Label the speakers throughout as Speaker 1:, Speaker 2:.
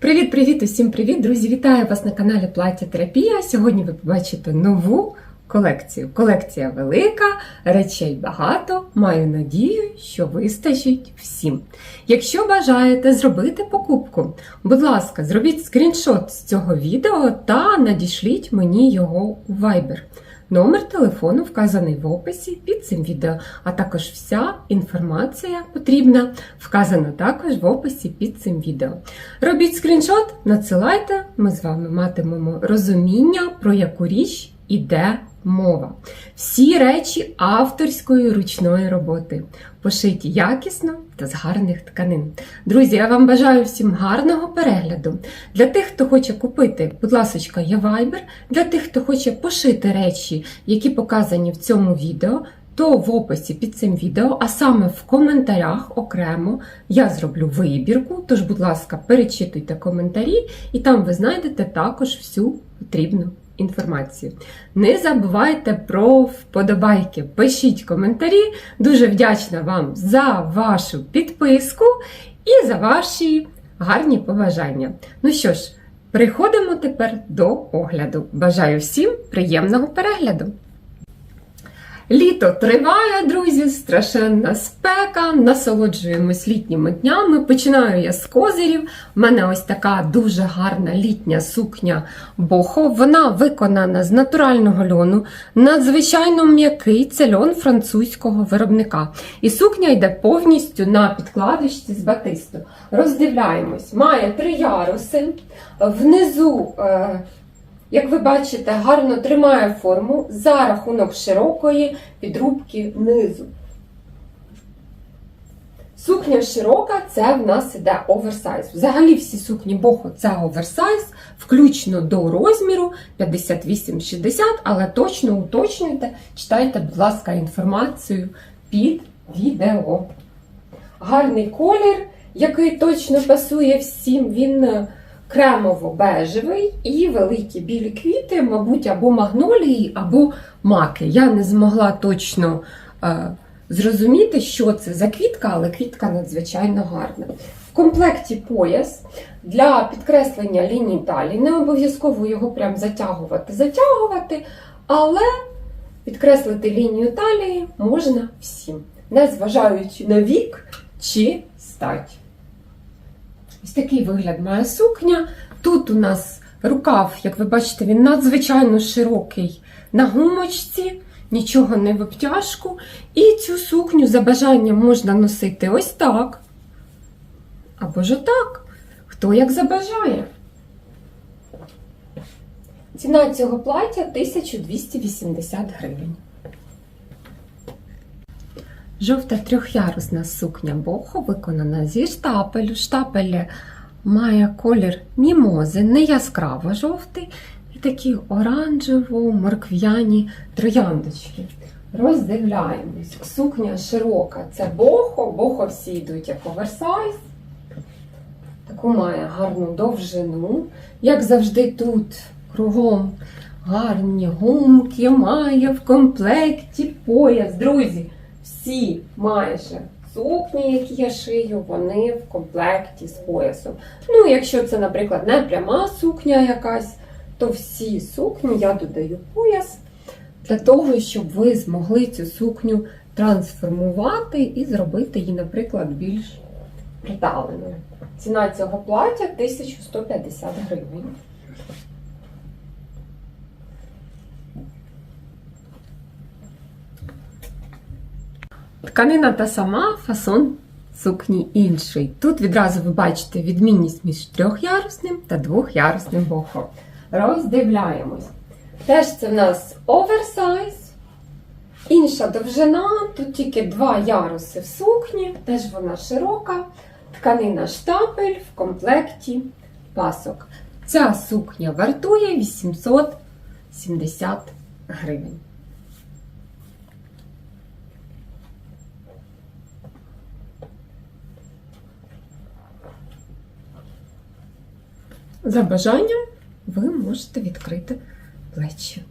Speaker 1: Привіт-привіт, усім привіт, друзі! Вітаю вас на каналі Плаття Терапія. Сьогодні ви побачите нову колекцію. Колекція велика, речей багато. Маю надію, що вистачить всім. Якщо бажаєте зробити покупку, будь ласка, зробіть скріншот з цього відео та надішліть мені його у Viber. Номер телефону вказаний в описі під цим відео, а також вся інформація потрібна вказана також в описі під цим відео. Робіть скріншот, надсилайте, ми з вами матимемо розуміння, про яку річ іде мова. Всі речі авторської ручної роботи, пошиті якісно та з гарних тканин. Друзі, я вам бажаю всім гарного перегляду. Для тих, хто хоче купити, будь ласка, є Viber. Для тих, хто хоче пошити речі, які показані в цьому відео, то в описі під цим відео, а саме в коментарях окремо, я зроблю вибірку. Тож, будь ласка, перечитуйте коментарі, і там ви знайдете також всю потрібну інформацію. Не забувайте про вподобайки, пишіть коментарі. Дуже вдячна вам за вашу підписку і за ваші гарні побажання. Ну що ж, переходимо тепер до огляду. Бажаю всім приємного перегляду! Літо триває, друзі, страшенна спека, насолоджуємось літніми днями. Починаю я з козирів. У мене ось така дуже гарна літня сукня бохо. Вона виконана з натурального льону, надзвичайно м'який це льон французького виробника. І сукня йде повністю на підкладочці з батисту. Роздивляємось, має три яруси. Внизу. Е як ви бачите, гарно тримає форму за рахунок широкої підрубки низу. Сукня широка це в нас іде оверсайз. Взагалі всі сукні бохо це оверсайз, включно до розміру 58-60, але точно уточнюйте, читайте, будь ласка, інформацію під відео. Гарний колір, який точно пасує всім, він кремово-бежевий і великі білі квіти, мабуть, або магнолії, або маки. Я не змогла точно е, зрозуміти, що це за квітка, але квітка надзвичайно гарна. В комплекті пояс для підкреслення ліній талії. Не обов'язково його прям затягувати, затягувати, але підкреслити лінію талії можна всім, незважаючи на вік чи стать. Ось такий вигляд має сукня. Тут у нас рукав, як ви бачите, він надзвичайно широкий на гумочці, нічого не в обтяжку. І цю сукню за бажанням можна носити ось так. Або ж отак. Хто як забажає. Ціна цього плаття 1280 гривень. Жовта трьохярусна сукня бохо виконана зі штапелю. Штапель має колір мімози, не яскраво жовтий, і такі оранжево-моркв'яні трояндочки. Роздивляємось. Сукня широка це бохо, бохо всі йдуть як оверсайз. Таку має гарну довжину. Як завжди, тут кругом гарні гумки, має в комплекті пояс. Друзі! Всі майже сукні, які я шию, вони в комплекті з поясом. Ну, якщо це, наприклад, не пряма сукня якась, то всі сукні я додаю пояс для того, щоб ви змогли цю сукню трансформувати і зробити її, наприклад, більш приталеною. Ціна цього плаття 1150 гривень. Тканина та сама, фасон сукні інший. Тут відразу ви бачите відмінність між трьохярусним та двохярусним бохом. Роздивляємось. Теж це в нас оверсайз. Інша довжина, тут тільки два яруси в сукні, теж вона широка. Тканина штапель в комплекті пасок. Ця сукня вартує 870 гривень. За бажанням ви можете відкрити плечі.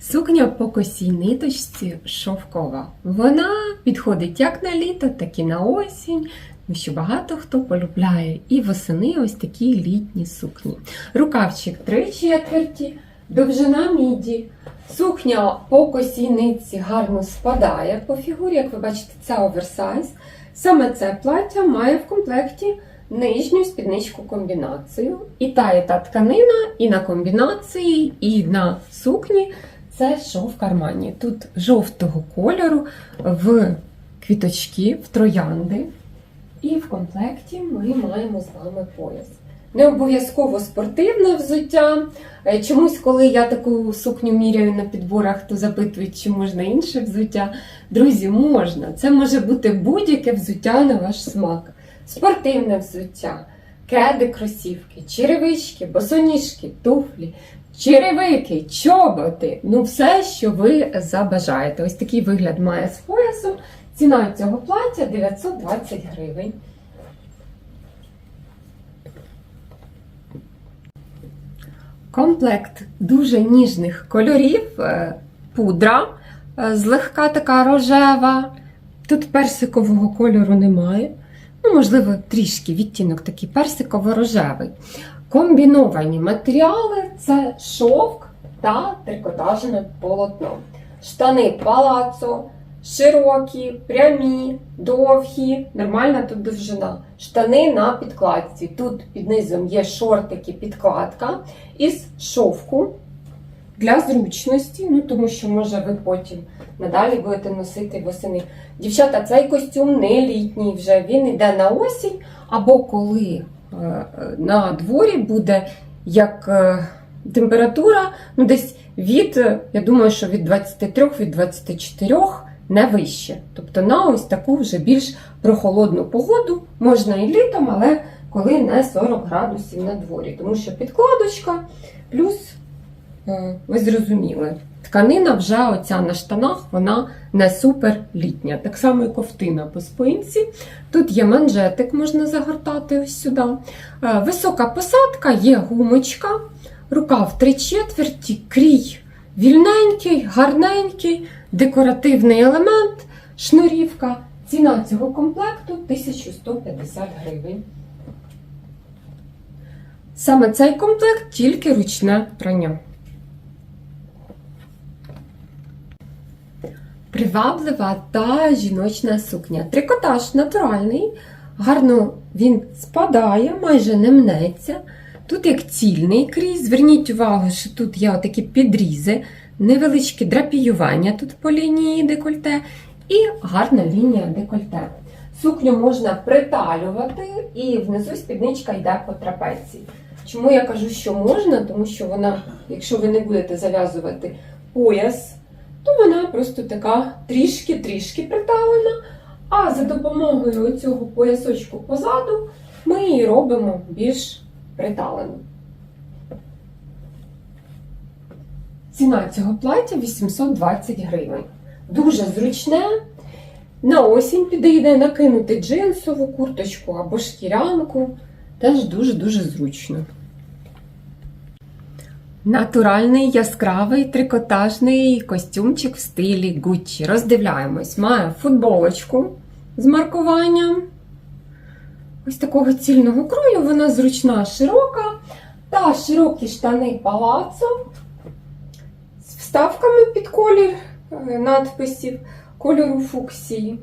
Speaker 1: Сукня по косій ниточці шовкова. Вона підходить як на літо, так і на осінь. Що багато хто полюбляє і восени ось такі літні сукні. Рукавчик три четверті, довжина міді. Сукня по косій нитці гарно спадає по фігурі, як ви бачите, це оверсайз. Саме це плаття має в комплекті нижню спідничку комбінацію. І та, і та тканина, і на комбінації, і на сукні це шов кармані. Тут жовтого кольору в квіточки, в троянди. І в комплекті ми маємо з вами пояс. Не обов'язково спортивне взуття. Е, Чомусь, коли я таку сукню міряю на підборах, то запитують, чи можна інше взуття. Друзі, можна. Це може бути будь-яке взуття на ваш смак. Спортивне взуття, кеди, кросівки, черевички, босоніжки, туфлі, черевики, чоботи. Ну, все, що ви забажаєте. Ось такий вигляд має з поясом. Ціна цього плаття 920 гривень. Комплект дуже ніжних кольорів, е, пудра е, злегка така рожева. Тут персикового кольору немає. Ну, можливо, трішки відтінок такий персиково-рожевий. Комбіновані матеріали це шовк та трикотажне полотно. Штани палацо, широкі, прямі, довгі, нормальна тут довжина. Штани на підкладці. Тут під низом є шортики, підкладка із шовку для зручності, ну тому що, може, ви потім надалі будете носити восени. Дівчата, цей костюм не літній вже, він йде на осінь, або коли е, на дворі буде як е, температура, ну десь від, е, я думаю, що від 23 від 24 не вище. Тобто на ось таку вже більш прохолодну погоду можна і літом, але коли не 40 градусів на дворі, тому що підкладочка плюс, е, ви зрозуміли, тканина вже оця на штанах, вона не супер літня. Так само і ковтина по спинці. Тут є манжетик, можна загортати ось сюди. Е, Висока посадка, є гумочка, рукав три четверті, крій вільненький, гарненький, декоративний елемент, шнурівка. Ціна цього комплекту 1150 гривень. Саме цей комплект тільки ручне прання. Приваблива та жіночна сукня. Трикотаж натуральний, гарно він спадає, майже не мнеться. Тут як цільний крій. Зверніть увагу, що тут є такі підрізи, невеличкі драпіювання тут по лінії декольте і гарна лінія декольте. Сукню можна приталювати, і внизу спідничка йде по трапеції. Чому я кажу, що можна? Тому що вона, якщо ви не будете зав'язувати пояс, то вона просто така трішки-трішки приталена. А за допомогою цього поясочку позаду ми її робимо більш приталену. Ціна цього плаття 820 гривень. Дуже зручне. На осінь підійде накинути джинсову курточку або шкірянку. Теж дуже-дуже зручно. Натуральний яскравий трикотажний костюмчик в стилі Gucci. Роздивляємось. Має футболочку з маркуванням. Ось такого цільного крою, вона зручна, широка. Та широкі штани палацо вставками під колір е, надписів кольору фуксії.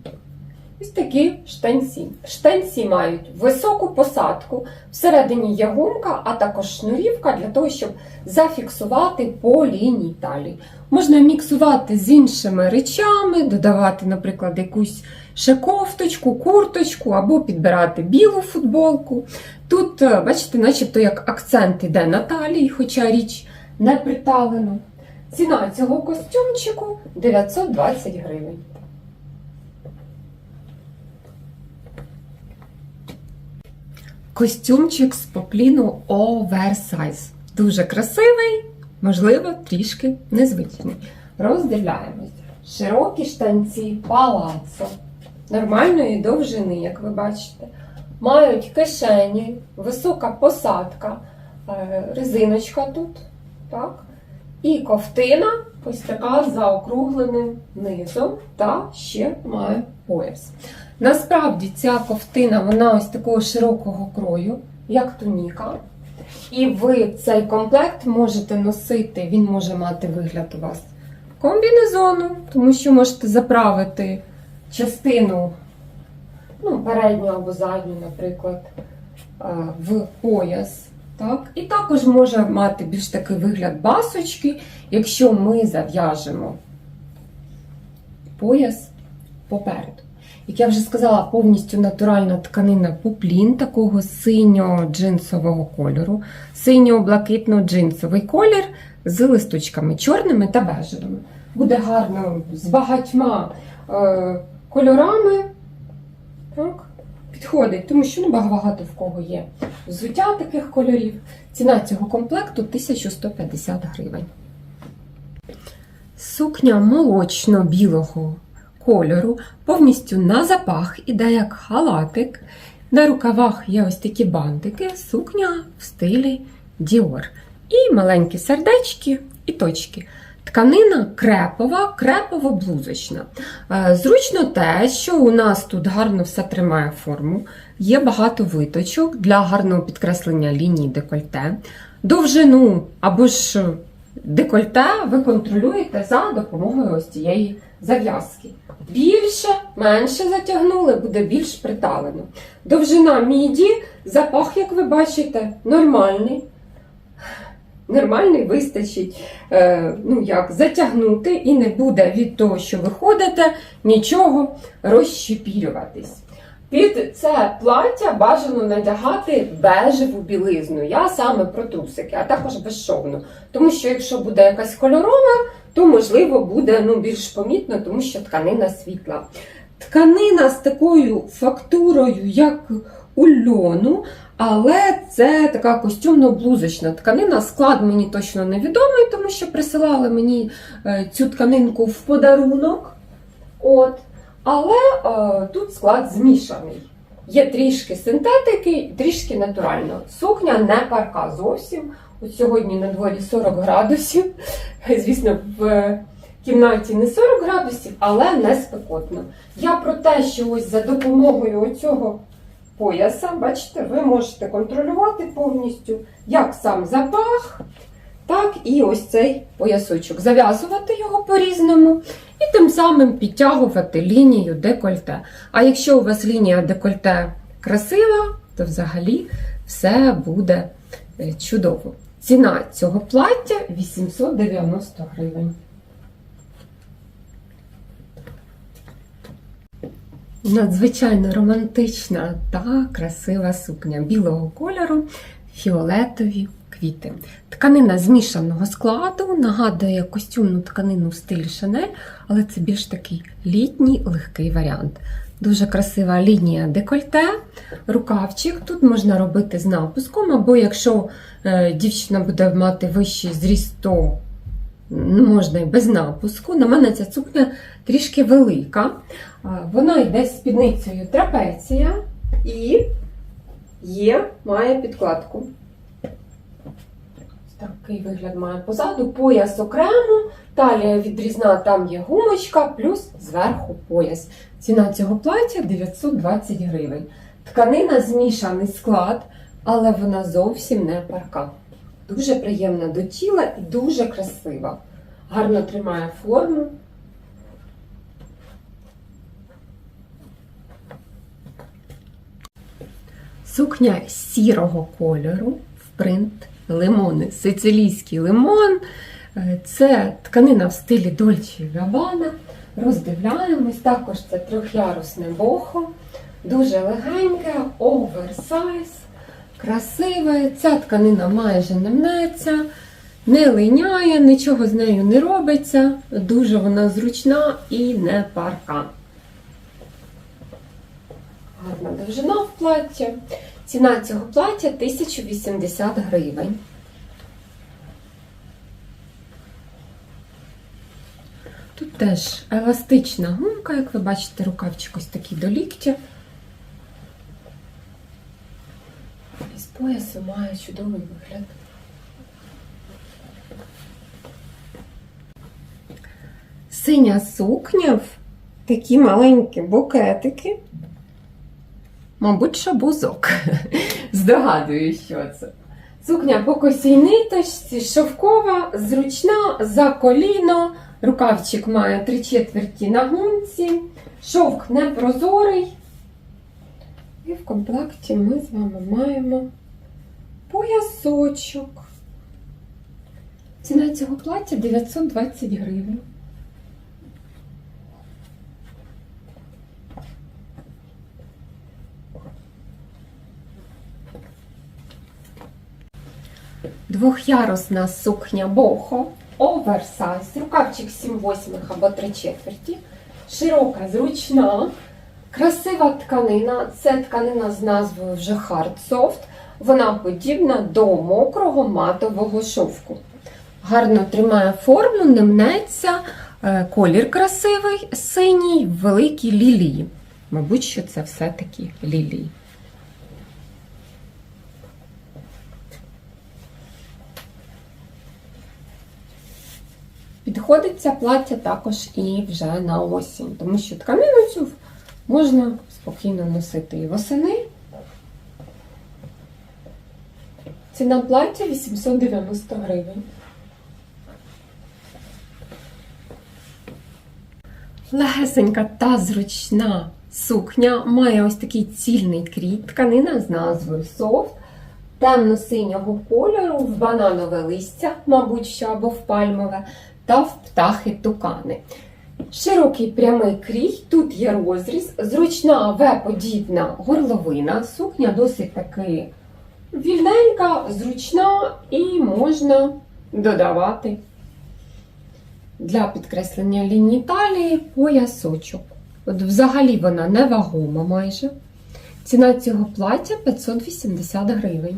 Speaker 1: Ось такі штанці. Штанці мають високу посадку, всередині є гумка, а також шнурівка для того, щоб зафіксувати по лінії талії. Можна міксувати з іншими речами, додавати, наприклад, якусь ще кофточку, курточку або підбирати білу футболку. Тут, е, бачите, начебто як акцент іде на талії, хоча річ не приталена. Ціна цього костюмчику 920 гривень. Костюмчик з попліну оверсайз. Дуже красивий, можливо, трішки незвичний. Роздивляємося. Широкі штанці палацо. Нормальної довжини, як ви бачите. Мають кишені, висока посадка, е, резиночка тут. Так? І ковтина ось така заокругленим низом та ще має пояс. Насправді ця ковтина вона ось такого широкого крою, як туніка. І ви цей комплект можете носити, він може мати вигляд у вас комбінезону, тому що можете заправити частину, ну, передню або задню, наприклад, е, в пояс. Так? І також може мати більш такий вигляд басочки, якщо ми зав'яжемо пояс попереду. Як я вже сказала, повністю натуральна тканина пуплін такого синьо-джинсового кольору, синьо-блакитно-джинсовий колір з листочками чорними та бежевими. Буде гарно з багатьма е, кольорами. Так, підходить, тому що ну, багато в кого є взуття таких кольорів. Ціна цього комплекту 1150 гривень. Сукня молочно-білого кольору, повністю на запах, іде як халатик. На рукавах є ось такі бантики, сукня в стилі Dior. І маленькі сердечки і точки. Тканина крепова, крепово-блузочна. Е, Зручно те, що у нас тут гарно все тримає форму, є багато виточок для гарного підкреслення лінії декольте. Довжину або ж декольте ви контролюєте за допомогою ось цієї зав'язки. Більше, менше затягнули, буде більш приталено. Довжина міді, запах, як ви бачите, нормальний. Нормальний вистачить е, ну як, затягнути і не буде від того, що ви ходите, нічого розщепірюватись. Під це плаття бажано надягати бежеву білизну. Я саме про трусики, а також безшовну. Тому що якщо буде якась кольорова, то можливо буде ну, більш помітно, тому що тканина світла. Тканина з такою фактурою, як у льону, але це така костюмно-блузочна тканина. Склад мені точно невідомий, тому що присилали мені е, цю тканинку в подарунок. От. Але е, тут склад змішаний. Є трішки синтетики, трішки натурально. Сукня не парка зовсім. От сьогодні на дворі 40 градусів. Звісно, в кімнаті не 40 градусів, але не спекотно. Я про те, що ось за допомогою оцього пояса, бачите, ви можете контролювати повністю як сам запах, так і ось цей поясочок. Зав'язувати його по-різному і тим самим підтягувати лінію декольте. А якщо у вас лінія декольте красива, то взагалі все буде е, чудово. Ціна цього плаття 890 гривень. Надзвичайно романтична та красива сукня білого кольору, фіолетові квіти. Тканина змішаного складу нагадує костюмну тканину в стилі Шанель, але це більш такий літній легкий варіант. Дуже красива лінія декольте, рукавчик. Тут можна робити з напуском, або якщо е, дівчина буде мати вищий зріст, то можна і без напуску. На мене ця сукня трішки велика. Вона йде з спідницею трапеція і є, має підкладку. Такий вигляд має позаду, пояс окремо, талія відрізна, там є гумочка, плюс зверху пояс. Ціна цього плаття 920 гривень. Тканина змішаний склад, але вона зовсім не парка. Дуже приємна до тіла і дуже красива. Гарно тримає форму. Сукня сірого кольору в принт лимони. Сицилійський лимон. Е, Це тканина в стилі Дольче Габана. Роздивляємось. Також це трьохярусне бохо. Дуже легеньке, оверсайз, красиве. Ця тканина майже не мнеться, не линяє, нічого з нею не робиться. Дуже вона зручна і не парка. Гарна довжина в плаття. Ціна цього плаття 1080 гривень. Тут теж еластична гумка, як ви бачите, рукавчик ось такий до ліктя. З поясу має чудовий вигляд. Синя сукня, в такі маленькі букетики. Мабуть, що бузок. Здогадую, що це. Сукня по косій ниточці, шовкова, зручна, за коліно. Рукавчик має три четверті на гумці, шовк непрозорий. І в комплекті ми з вами маємо поясочок. Ціна цього плаття 920 гривень. Двохярусна сукня бохо, оверсайз, рукавчик 7 восьмих або 3 четверті, широка, зручна, красива тканина. Це тканина з назвою вже Hard Soft. Вона подібна до мокрого матового шовку. Гарно тримає форму, не мнеться, е, колір красивий, синій, великі лілії. Мабуть, що це все-таки лілії. Підходить це плаття також і вже на осінь, тому що тканину цю можна спокійно носити і восени. Ціна плаття 890 гривень. Легесенька та зручна сукня має ось такий цільний крій, тканина з назвою софт, темно-синього кольору, в бананове листя, мабуть, що або в пальмове, та в птахи тукани. Широкий прямий крій, тут є розріз, зручна В-подібна горловина, сукня досить таки вільненька, зручна і можна додавати для підкреслення лінії талії поясочок. От взагалі вона невагома майже. Ціна цього плаття 580 гривень.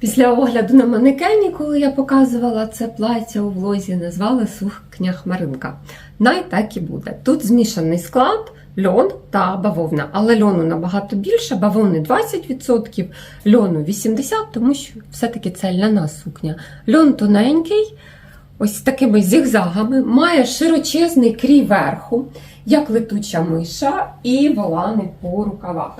Speaker 1: Після огляду на манекені, коли я показувала це плаття у влозі, назвали сукня хмаринка. Най так і буде. Тут змішаний склад, льон та бавовна. Але льону набагато більше, бавовни 20%, льону 80%, тому що все-таки це ляна сукня. Льон тоненький, ось такими зігзагами, має широчезний крій верху, як летуча миша, і волани по рукавах.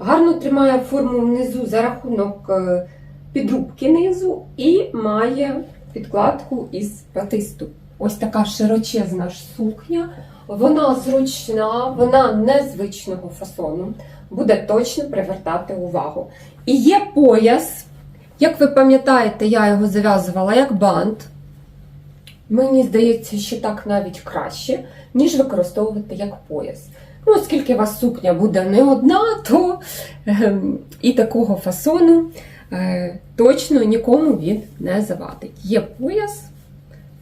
Speaker 1: Гарно тримає форму внизу за рахунок е, підрубки низу і має підкладку із батисту. Ось така широчезна сукня. Вона зручна, вона незвичного фасону, буде точно привертати увагу. І є пояс. Як ви пам'ятаєте, я його зав'язувала як бант. Мені здається, що так навіть краще, ніж використовувати як пояс. Ну, оскільки у вас сукня буде не одна, то е, і такого фасону е, точно нікому він не завадить. Є пояс,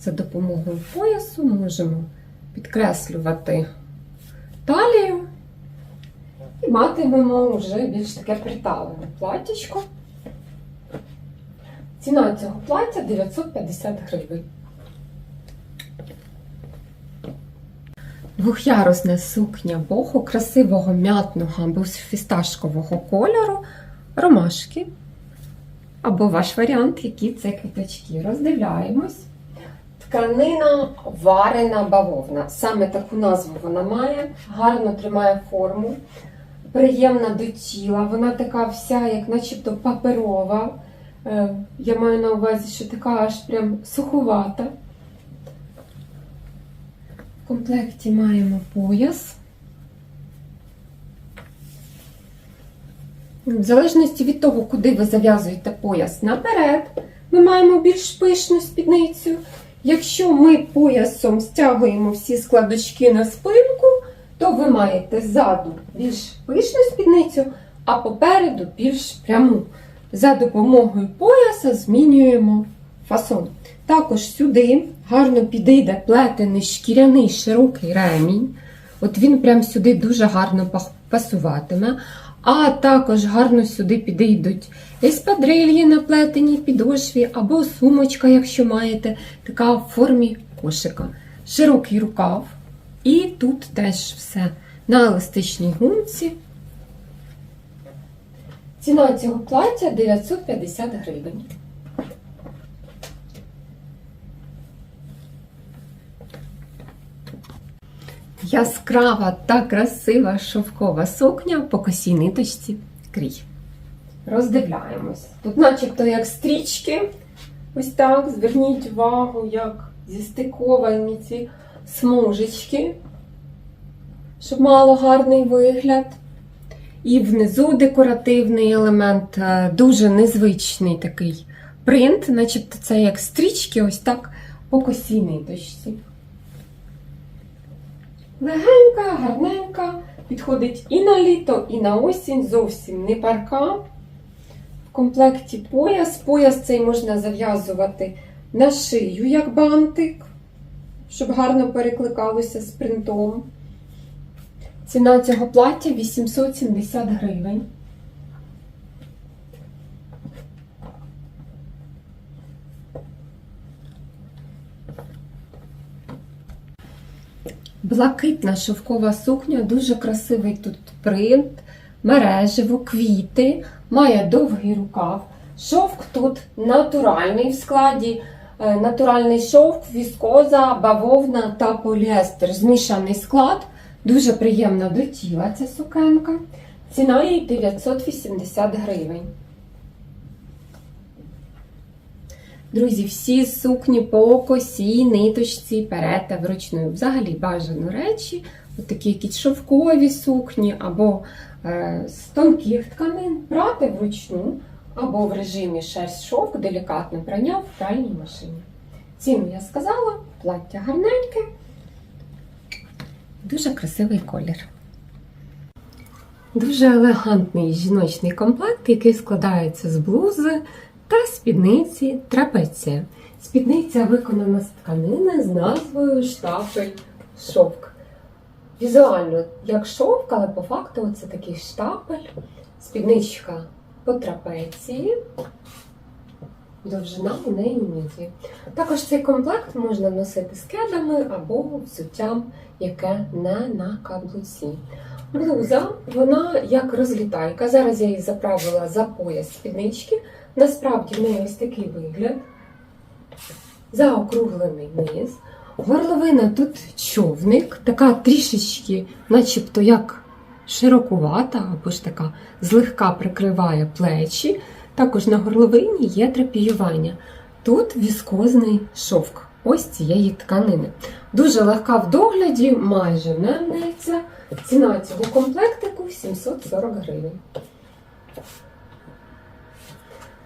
Speaker 1: за допомогою поясу можемо підкреслювати талію і матимемо вже більш таке приталене платтячко. Ціна цього плаття 950 гривень. Двохярусна сукня боху красивого м'ятного або фісташкового кольору, ромашки. Або ваш варіант, які це квіточки. Роздивляємось. Тканина варена бавовна. Саме таку назву вона має, гарно тримає форму, приємна до тіла. Вона така вся, як начебто паперова. Е, Я маю на увазі, що така аж прям суховата. Комплекті маємо пояс. В залежності від того, куди ви зав'язуєте пояс наперед, ми маємо більш пишну спідницю. Якщо ми поясом стягуємо всі складочки на спинку, то ви маєте ззаду більш пишну спідницю, а попереду більш пряму. За допомогою пояса змінюємо фасон. Також сюди гарно підійде плетений шкіряний широкий ремінь. От він прям сюди дуже гарно пасуватиме. А також гарно сюди підійдуть еспадрильї на плетеній підошві, або сумочка, якщо маєте, така в формі кошика. Широкий рукав. І тут теж все на еластичній гумці. Ціна цього плаття 950 гривень. Яскрава та красива шовкова сукня по косій ниточці крій. Роздивляємось. Тут, начебто, як стрічки. Ось так. Зверніть увагу, як зістиковані ці смужечки, щоб мало гарний вигляд. І внизу декоративний елемент, е, дуже незвичний такий принт, начебто це як стрічки, ось так по косій ниточці. Легенька, гарненька, підходить і на літо, і на осінь, зовсім не парка. В комплекті пояс. Пояс цей можна зав'язувати на шию, як бантик, щоб гарно перекликалося з принтом. Ціна цього плаття 870 гривень. Блакитна шовкова сукня, дуже красивий тут принт, мережево, квіти, має довгий рукав. Шовк тут натуральний в складі. е, Натуральний шовк, віскоза, бавовна та поліестер. Змішаний склад. Дуже приємна до тіла ця сукенка. Ціна її 980 гривень. Друзі, всі сукні по косі, ниточці, перете вручну. Взагалі бажано речі, от такі якісь шовкові сукні або е, з тонких тканин, прати вручну, або в режимі шерсть шовк, делікатне прання в пральній машині. Ціну я сказала, плаття гарненьке, дуже красивий колір. Дуже елегантний жіночний комплект, який складається з блузи та спідниці трапеція. Спідниця виконана з тканини з назвою штафель шовк. Візуально як шовк, але по факту це такий штапель, спідничка по трапеції, довжина у неї міді. Також цей комплект можна носити з кедами або взуттям, яке не на каблуці. Блуза, вона як розлітайка. Зараз я її заправила за пояс спіднички. Насправді в неї ось такий вигляд. Заокруглений низ. Горловина тут човник, така трішечки, начебто як широкувата, або ж така злегка прикриває плечі. Також на горловині є трапіювання. Тут віскозний шовк ось цієї тканини. Дуже легка в догляді, майже не мнеться. Ціна цього комплектику 740 гривень.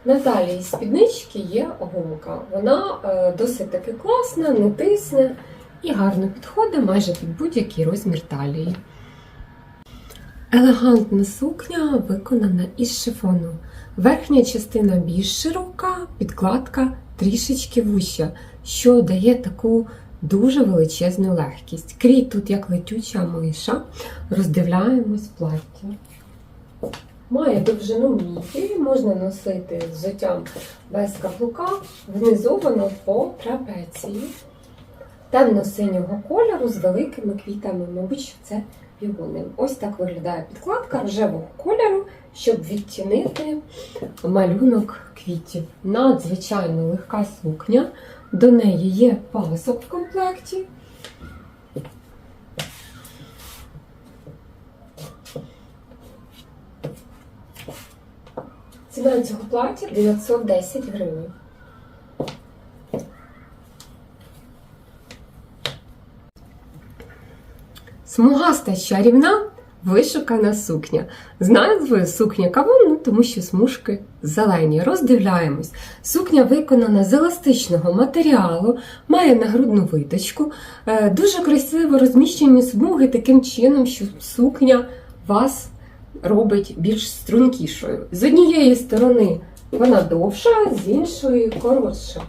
Speaker 1: На талії спіднички є гумка. Вона е, досить таки класна, не тисне і гарно підходить майже під будь-який розмір талії. Елегантна сукня виконана із шифону. Верхня частина більш широка, підкладка трішечки вуща, що дає таку дуже величезну легкість. Крій тут як летюча миша. Роздивляємось плаття. Має довжину міді, можна носити з взуттям без каблука, внизу воно по трапеції. Темно-синього кольору з великими квітами, мабуть, що це півони. Ось так виглядає підкладка рожевого кольору, щоб відтінити малюнок квітів. Надзвичайно легка сукня. До неї є пасок в комплекті. Ціна цього плаття 910 гривень. Смугаста чарівна вишукана сукня. З назвою сукня кавун, ну, тому що смужки зелені. Роздивляємось. Сукня виконана з еластичного матеріалу, має нагрудну виточку, е, дуже красиво розміщені смуги таким чином, що сукня вас робить більш стрункішою. З однієї сторони вона довша, з іншої коротша.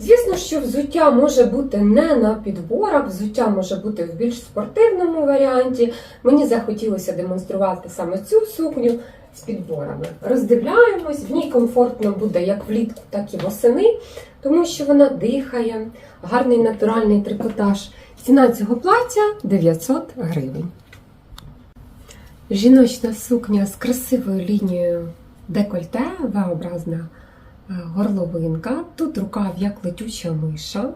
Speaker 1: Звісно, що взуття може бути не на підборах, взуття може бути в більш спортивному варіанті. Мені захотілося демонструвати саме цю сукню з підборами. Роздивляємось, в ній комфортно буде як влітку, так і восени, тому що вона дихає, гарний натуральний трикотаж. Ціна цього плаття 900 гривень. Жіночна сукня з красивою лінією декольте, V-образна е, горловинка. Тут рукав як летюча миша.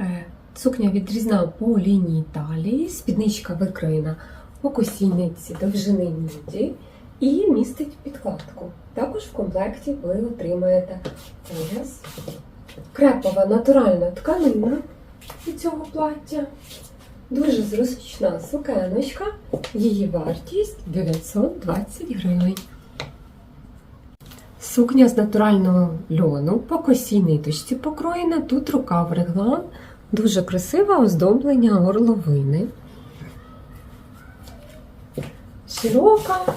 Speaker 1: Е, Сукня відрізна по лінії талії, спідничка викроєна по косійниці довжини міді і містить підкладку. Також в комплекті ви отримаєте пояс, крепова натуральна тканина від цього плаття. Дуже зручна сукеночка. Її вартість 920 гривень. Сукня з натурального льону по косій ниточці покроєна. Тут рукав реглан. Дуже красиве оздоблення горловини. Широка.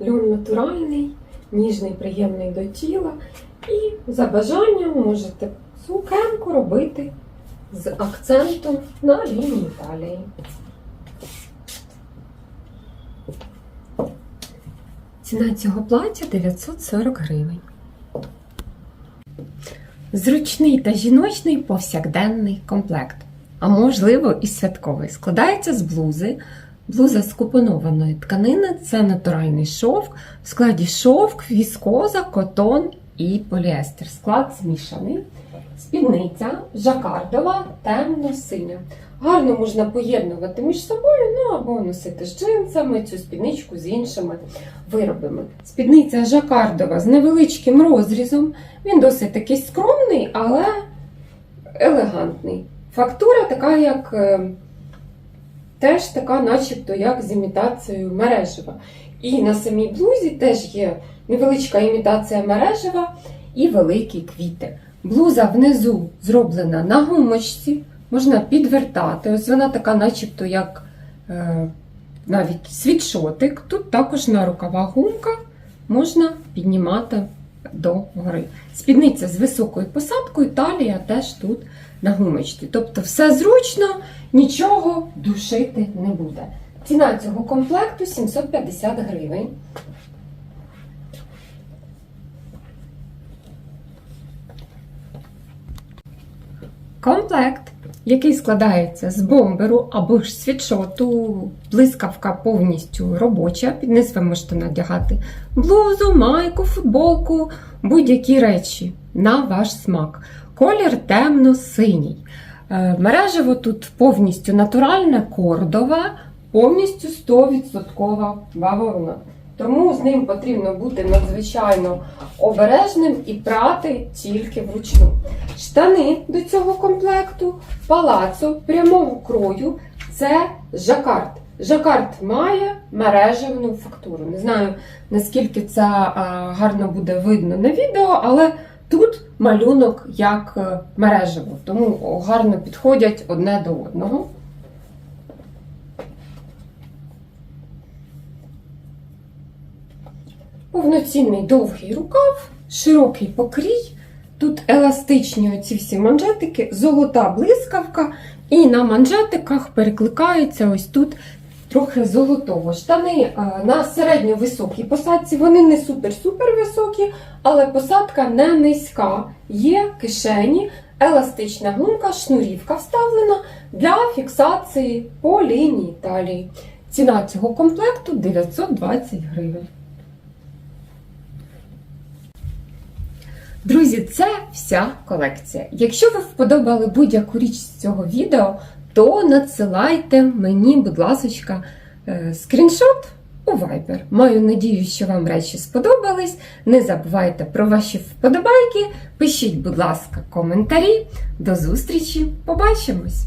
Speaker 1: Льон натуральний, ніжний, приємний до тіла. І за бажанням можете сукенку робити з акцентом на лінії талії. Ціна цього плаття 940 гривень. Зручний та жіночний повсякденний комплект, а можливо і святковий. Складається з блузи. Блуза з купонованої тканини це натуральний шовк. В складі шовк, віскоза, котон і поліестер. Склад змішаний. Спідниця жакардова, темно-синя. Гарно можна поєднувати між собою, ну або носити з джинсами цю спідничку з іншими виробами. Спідниця жакардова з невеличким розрізом. Він досить такий скромний, але елегантний. Фактура така, як е, теж така, начебто, як з імітацією мережева. І на самій блузі теж є невеличка імітація мережева і великі квіти. Блуза внизу зроблена на гумочці, можна підвертати. Ось вона така, начебто, як е, навіть світшотик. Тут також на рукавах гумка можна піднімати до гори. Спідниця з високою посадкою, талія теж тут на гумочці. Тобто все зручно, нічого душити не буде. Ціна цього комплекту 750 гривень. Комплект, який складається з бомберу або ж світшоту, блискавка повністю робоча. Під низ ви можете надягати блузу, майку, футболку, будь-які речі на ваш смак. Колір темно-синій. Е, Мережево тут повністю натуральне кордове, повністю 100% бавовна. Тому з ним потрібно бути надзвичайно обережним і прати тільки вручну. Штани до цього комплекту палацо прямого крою це жакард. Жакард має мережевну фактуру. Не знаю, наскільки це гарно буде видно на відео, але тут малюнок як е, мережево, тому гарно підходять одне до одного. Повноцінний довгий рукав, широкий покрій. Тут еластичні оці всі манжетики, золота блискавка, і на манжетиках перекликаються ось тут трохи золотого. Штани е, на середньо високій посадці, вони не супер-супер високі, але посадка не низька. Є кишені, еластична гумка, шнурівка вставлена для фіксації по лінії талії. Ціна цього комплекту 920 гривень. Друзі, це вся колекція. Якщо ви вподобали будь-яку річ з цього відео, то надсилайте мені, будь ласка, скріншот у Viber. Маю надію, що вам речі сподобались. Не забувайте про ваші вподобайки. Пишіть, будь ласка, коментарі. До зустрічі! Побачимось!